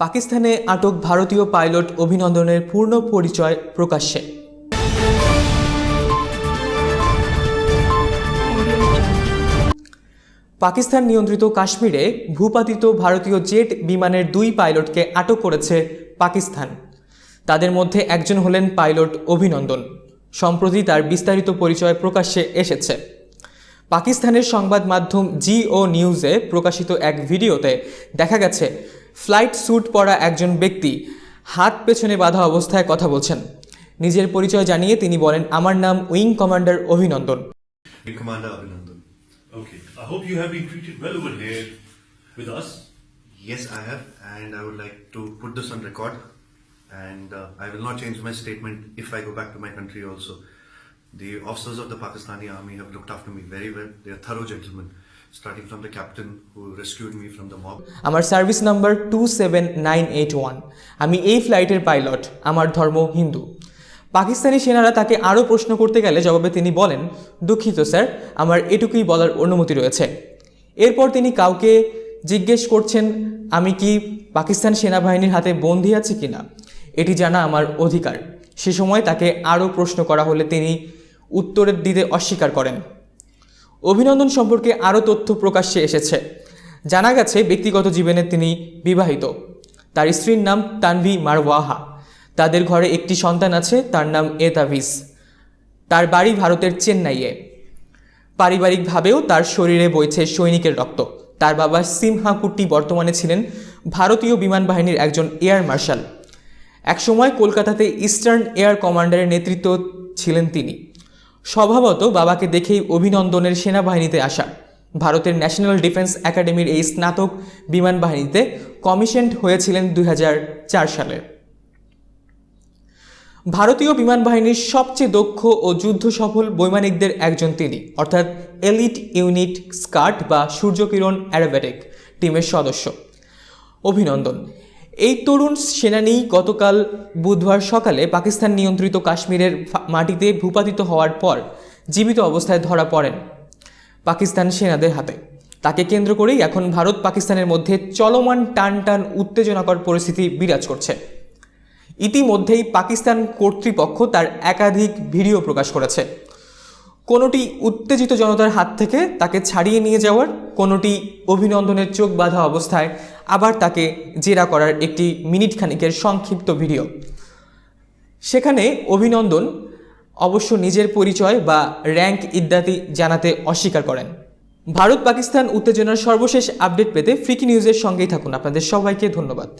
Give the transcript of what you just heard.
পাকিস্তানে আটক ভারতীয় পাইলট অভিনন্দনের পূর্ণ পরিচয় প্রকাশ্যে। পাকিস্তান নিয়ন্ত্রিত কাশ্মীরে ভূপাতিত ভারতীয় জেট বিমানের দুই পাইলটকে আটক করেছে পাকিস্তান। তাদের মধ্যে একজন হলেন পাইলট অভিনন্দন। সম্প্রতি তার বিস্তারিত পরিচয় প্রকাশ্যে এসেছে। পাকিস্তানের সংবাদ মাধ্যম জিও নিউজে প্রকাশিত এক ভিডিওতে দেখা গেছে ফ্লাইট স্যুট পরা একজন ব্যক্তি হাত পেছনে বাঁধা অবস্থায় কথা বলছেন নিজের পরিচয় জানিয়ে তিনি বলেন আমার নাম wing commander Abhinandan Commander Abhinandan. Okay. I hope you have been treated well over here with us. Yes, I have, and I would like to put this on record. And uh, I will not change my statement if I go back to my country also. The officers of the Pakistani army have looked after me very well. They are thorough gentlemen, starting from the captain who rescued me from the mob. আমার service number two seven nine eight one আমি এই ফ্লাইটের pilot আমার ধর্ম হিন্দু। পাকিস্তানি সেনারা তাকে আরও প্রশ্ন করতে গেলে জবাবে তিনি বলেন, দুঃখিত, স্যার, আমার এটুকুই বলার অনুমতি রয়েছে। এরপর তিনি কাউকে জিজ্ঞেস করছেন, আমি কি পাকিস্তান সেনাবাহিনীর হাতে বন্দী আছি কিনা এটি জানা আমার অধিকার। সে সময় তাকে আরও প্রশ্ন করা হলে তিনি উত্তরের দিতে অস্বীকার করেন। অভিনন্দন সম্পর্কে আরও তথ্য প্রকাশ্যে এসেছে। জানা গেছে, ব্যক্তিগত জীবনে তিনি বিবাহিত। তার স্ত্রীর নাম তানভি মারওয়াহা। তাদের ঘরে একটি সন্তান আছে, তার নাম এতাভিস। তার বাড়ি ভারতের চেন্নাইয়ে। পারিবারিকভাবেও তার শরীরে বইছে সৈনিকের রক্ত। তার বাবা সিমহা কুট্টি বর্তমানে ছিলেন ভারতীয় বিমান বাহিনীর একজন এয়ার মার্শাল। একসময় কলকাতাতে ইস্টার্ন এয়ার কমান্ডারের নেতৃত্ব ছিলেন তিনি। স্বভাবত বাবাকে দেখেই অভিনন্দনের সেনাবাহিনীতে আসা। ভারতের ন্যাশনাল ডিফেন্স একাডেমির এই স্নাতক বিমান বাহিনীতে কমিশনড হয়েছিলেন দু হাজার চার সালে। ভারতীয় বিমান বাহিনীর সবচেয়ে দক্ষ ও যুদ্ধ সফল বৈমানিকদের একজন তিনি, অর্থাৎ এলিট ইউনিট স্কার্ট বা সূর্যকিরণ অ্যারোবেটিক টিমের সদস্য। অভিনন্দন। এই তরুণ সেনানী গতকাল বুধবার সকালে পাকিস্তান নিয়ন্ত্রিত কাশ্মীরের মাটিতে ভূপাতিত হওয়ার পর জীবিত অবস্থায় ধরা পড়েন পাকিস্তান সেনাদের হাতে। তাকে কেন্দ্র করেই এখন ভারত পাকিস্তানের মধ্যে চলমান টান টান উত্তেজনাকর পরিস্থিতি বিরাজ করছে। ইতিমধ্যেই পাকিস্তান কর্তৃপক্ষ তার একাধিক ভিডিও প্রকাশ করেছে। কোনোটি উত্তেজিত জনতার হাত থেকে তাকে ছাড়িয়ে নিয়ে যাওয়ার, কোনোটি অভিনন্দনের চোখ বাঁধা অবস্থায় আবার তাকে জেরা করার একটি মিনিট খানিকের সংক্ষিপ্ত ভিডিও। সেখানে অভিনন্দন অবশ্য নিজের পরিচয় বা র্যাঙ্ক ইত্যাদি জানাতে অস্বীকার করেন। ভারত পাকিস্তান উত্তেজনার সর্বশেষ আপডেট পেতে ফ্রিকি নিউজের সঙ্গেই থাকুন। আপনাদের সবাইকে ধন্যবাদ।